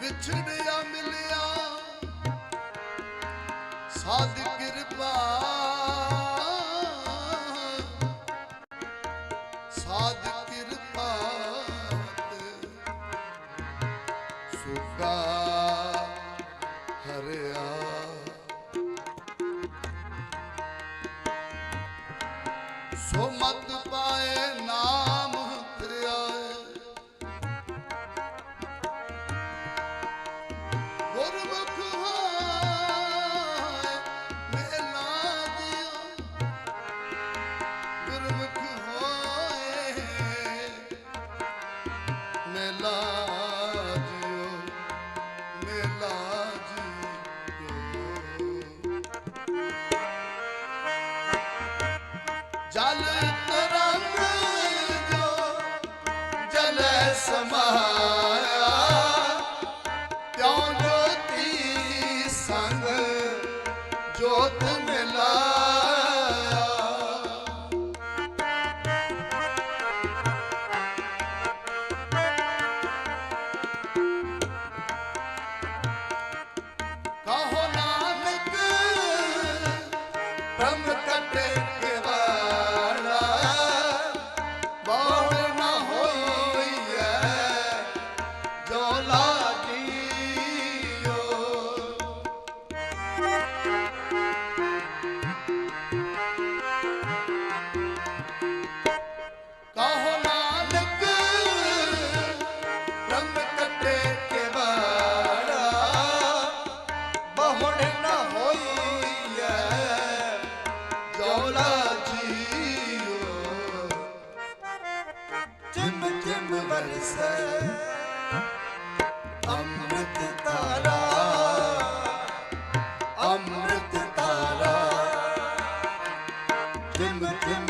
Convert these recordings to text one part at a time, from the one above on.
ਵਿਛੜਿਆ ਮਿਲਿਆ ਸਾਧ ਕਿਰਪਾ ਸਾਧ ਸੁਗਾ ਹਰਿਆ। ਸੋ ਮਤ ਪਾਏ ਨਾਮ ਧਿਆਏ ਗੁਰਮੁਖ ਜੋਤ ਮਿਲਾ।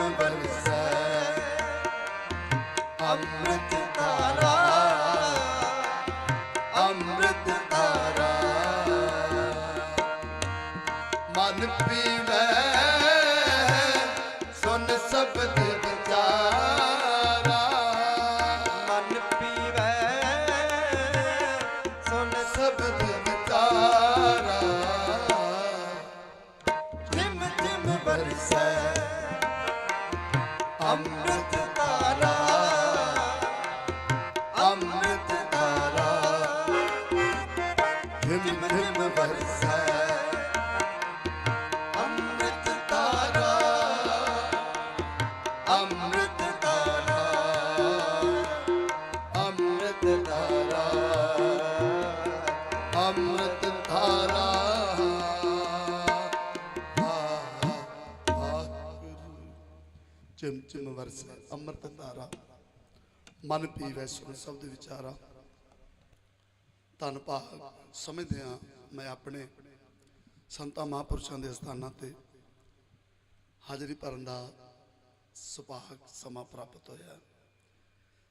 ਚਿਮ ਚਿਮ ਅੰਮ੍ਰਿਤ ਤਾਰਾ ਅੰਮ੍ਰਿਤ ਤਾਰਾ ਮਨ ਪੀਵੈ, ਸੁਨ ਸਬਦ ਵਿਚਾਰਾ। ਮਨ ਪੀਵੈ, ਸੁਨ ਸਬਦ ਵਿਚਾਰਾ। Gym gym ਬਰਸੈ ਝਿਮ ਝਿਮ ਵਰਸੈ। ਅੰਮ੍ਰਿਤ ਤਾਰਾ। ਅੰਮ੍ਰਿਤ ਤਾਰਾ। ਅੰਮ੍ਰਿਤ ਤਾਰਾ। ਅੰਮ੍ਰਿਤ ਧਾਰਾ ਚਿਮ ਚਿਮ ਅੰਮ੍ਰਿਤ ਧਾਰਾ ਮਨ ਪੀਵੈ ਸੁਣ ਸ਼ਬਦ ਵਿਚਾਰਾ। ਧੰਨ ਭਾਗ ਸਮਝਦੇ ਹਾਂ ਮੈਂ ਆਪਣੇ ਸੰਤਾਂ ਮਹਾਂਪੁਰਸ਼ਾਂ ਦੇ ਸਥਾਨਾਂ ਤੇ ਹਾਜ਼ਰੀ ਭਰਨ ਦਾ ਸੁਭਾਗ ਸਮਾਂ ਪ੍ਰਾਪਤ ਹੋਇਆ।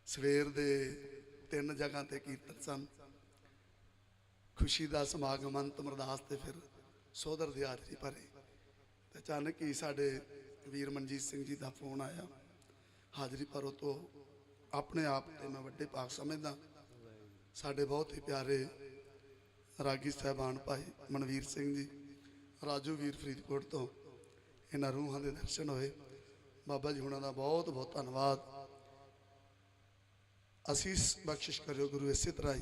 ਸਵੇਰ ਦੇ ਤਿੰਨ ਜਗ੍ਹਾ ਤੇ ਕੀਰਤਨ ਸਨ। ਖੁਸ਼ੀ ਦਾ ਸਮਾਗਮ ਅੰਤ ਅਰਦਾਸ ਤੇ ਫਿਰ ਸੋਦਰ ਦੀ ਹਾਜ਼ਰੀ ਭਰੀ। ਤੇ ਅਚਾਨਕ ਹੀ ਸਾਡੇ ਵੀਰ ਮਨਜੀਤ ਸਿੰਘ ਜੀ ਦਾ ਫੋਨ ਆਇਆ। ਹਾਜ਼ਰੀ ਭਰੋ ਤੋਂ ਆਪਣੇ ਆਪ ਤੇ ਮੈਂ ਵੱਡੇ ਭਾਗ ਸਮਝਦਾ ਸਾਡੇ ਬਹੁਤ ਹੀ ਪਿਆਰੇ ਰਾਗੀ ਸਾਹਿਬਾਨ ਭਾਈ ਮਨਵੀਰ ਸਿੰਘ ਜੀ ਰਾਜੂ ਵੀਰ ਫਰੀਦਕੋਟ ਤੋਂ ਇਹਨਾਂ ਰੂਹਾਂ ਦੇ ਦਰਸ਼ਨ ਹੋਏ। ਬਾਬਾ ਜੀ ਹੁਣਾਂ ਦਾ ਬਹੁਤ ਬਹੁਤ ਧੰਨਵਾਦ। ਅਸੀਸ ਬਖਸ਼ਿਸ਼ ਕਰਿਓ ਗੁਰੂ ਇਸੇ ਤਰ੍ਹਾਂ ਹੀ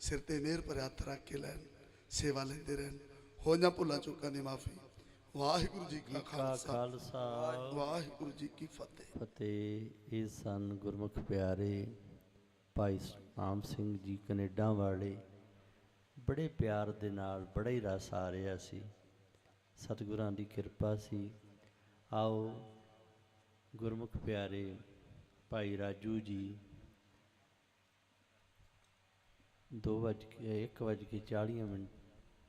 ਸਿਰ ਤੇ ਮਿਹਰ ਭਰਿਆ ਹੱਥ ਰੱਖ ਕੇ ਲੈਣ ਸੇਵਾ ਲੈਂਦੇ ਰਹਿਣ। ਹੋਈਆਂ ਭੁੱਲਾਂ ਚੁੱਕਾਂ ਦੀ ਮਾਫੀ। ਵਾਹਿਗੁਰੂ ਜੀ ਕਾ ਖਾਲਸਾ। ਵਾਹਿਗੁਰੂ ਜੀ ਕੀ ਫਤਿਹ। ਫਤਿਹ। ਇਹ ਸਨ ਗੁਰਮੁਖ ਪਿਆਰੇ ਭਾਈ ਆਮ ਸਿੰਘ ਜੀ ਕੈਨੇਡਾ ਵਾਲੇ ਬੜੇ ਪਿਆਰ ਦੇ ਨਾਲ, ਬੜਾ ਹੀ ਰਸ ਆ ਰਿਹਾ ਸੀ। ਸਤਿਗੁਰਾਂ ਦੀ ਕਿਰਪਾ ਸੀ। ਆਓ ਗੁਰਮੁਖ ਪਿਆਰੇ ਭਾਈ ਰਾਜੂ ਜੀ, ਦੋ ਵੱਜ ਕੇ, ਇੱਕ ਵੱਜ ਕੇ 40 ਮਿੰਟ